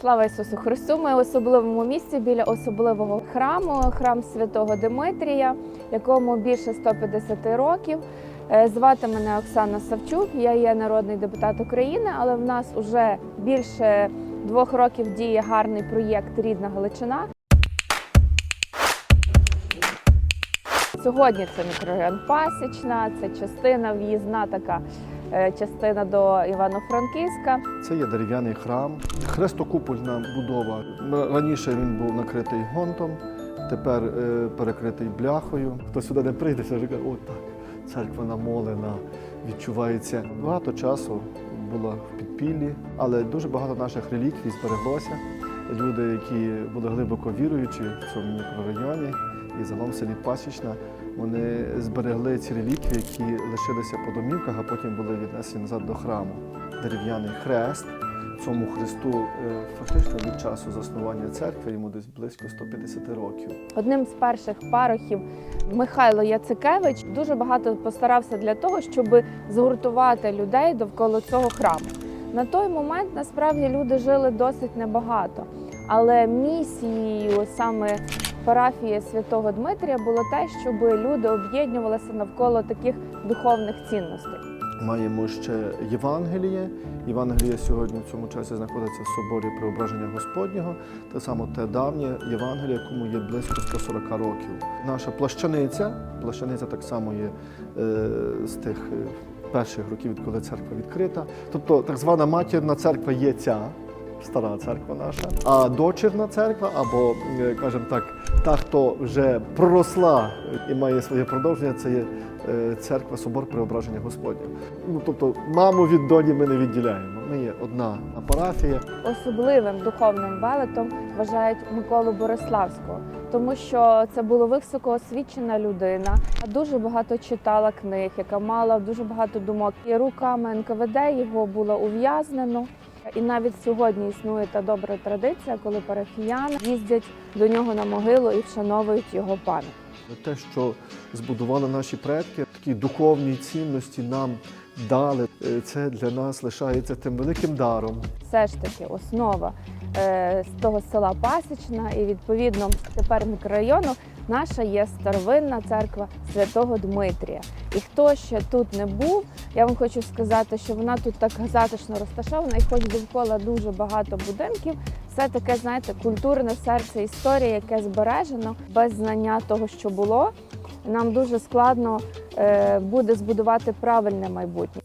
Слава Ісусу Христу! Ми в особливому місці біля особливого храму, храм святого Димитрія, якому більше 150 років. Е, Звати мене Оксана Савчук. Я є народний депутат України, але в нас уже більше двох років діє гарний проєкт Рідна Галичина. Сьогодні це мікрорайон Пасічна, це частина в'їзна така частина до Івано-Франківська. Це є дерев'яний храм, хрестокупольна будова. Раніше він був накритий гонтом, тепер е, перекритий бляхою. Хто сюди не прийде, все каже, о так, церква намолена, відчувається. Багато часу була в підпіллі, але дуже багато наших реліквій збереглося. Люди, які були глибоко віруючі в цьому мікрорайоні і загалом селі Пасічна, вони зберегли ці реліквії, які лишилися по домівках, а потім були віднесені назад до храму дерев'яний хрест. Цьому хресту е, фактично від часу заснування церкви йому десь близько 150 років. Одним з перших парохів Михайло Яцикевич дуже багато постарався для того, щоб згуртувати людей довкола цього храму. На той момент насправді люди жили досить небагато, але місією саме парафії святого Дмитрія було те, щоб люди об'єднувалися навколо таких духовних цінностей. Маємо ще Євангеліє. Євангеліє сьогодні в цьому часі знаходиться в соборі Преображення Господнього. Те саме те давнє Євангеліє, якому є близько 140 років. Наша плащаниця, плащаниця так само є е, з тих е, перших років, відколи церква відкрита. Тобто так звана матірна церква є ця. Стара церква наша, а дочірна церква, або, е, кажемо так, та, хто вже проросла і має своє продовження, це є е, церква Собор Преображення Господнього. Ну тобто, маму від доні ми не відділяємо. Ми є одна парафія. Особливим духовним велетом вважають Миколу Бориславського, тому що це була високоосвічена людина, дуже багато читала книг, яка мала дуже багато думок. І руками НКВД його було ув'язнено. І навіть сьогодні існує та добра традиція, коли парафіяни їздять до нього на могилу і вшановують його пам'ять. Те, що збудували наші предки, такі духовні цінності нам дали. е, Це для нас лишається тим великим даром. все ж таки основа е, з того села Пасічна, і відповідно тепер мікрорайону наша є старовинна церква святого Дмитрія. І хто ще тут не був, я вам хочу сказати, що вона тут так затишно розташована, і хоч довкола дуже багато будинків, все таке, знаєте, культурне серце історії, яке збережено без знання того, що було. Нам дуже складно буде збудувати правильне майбутнє.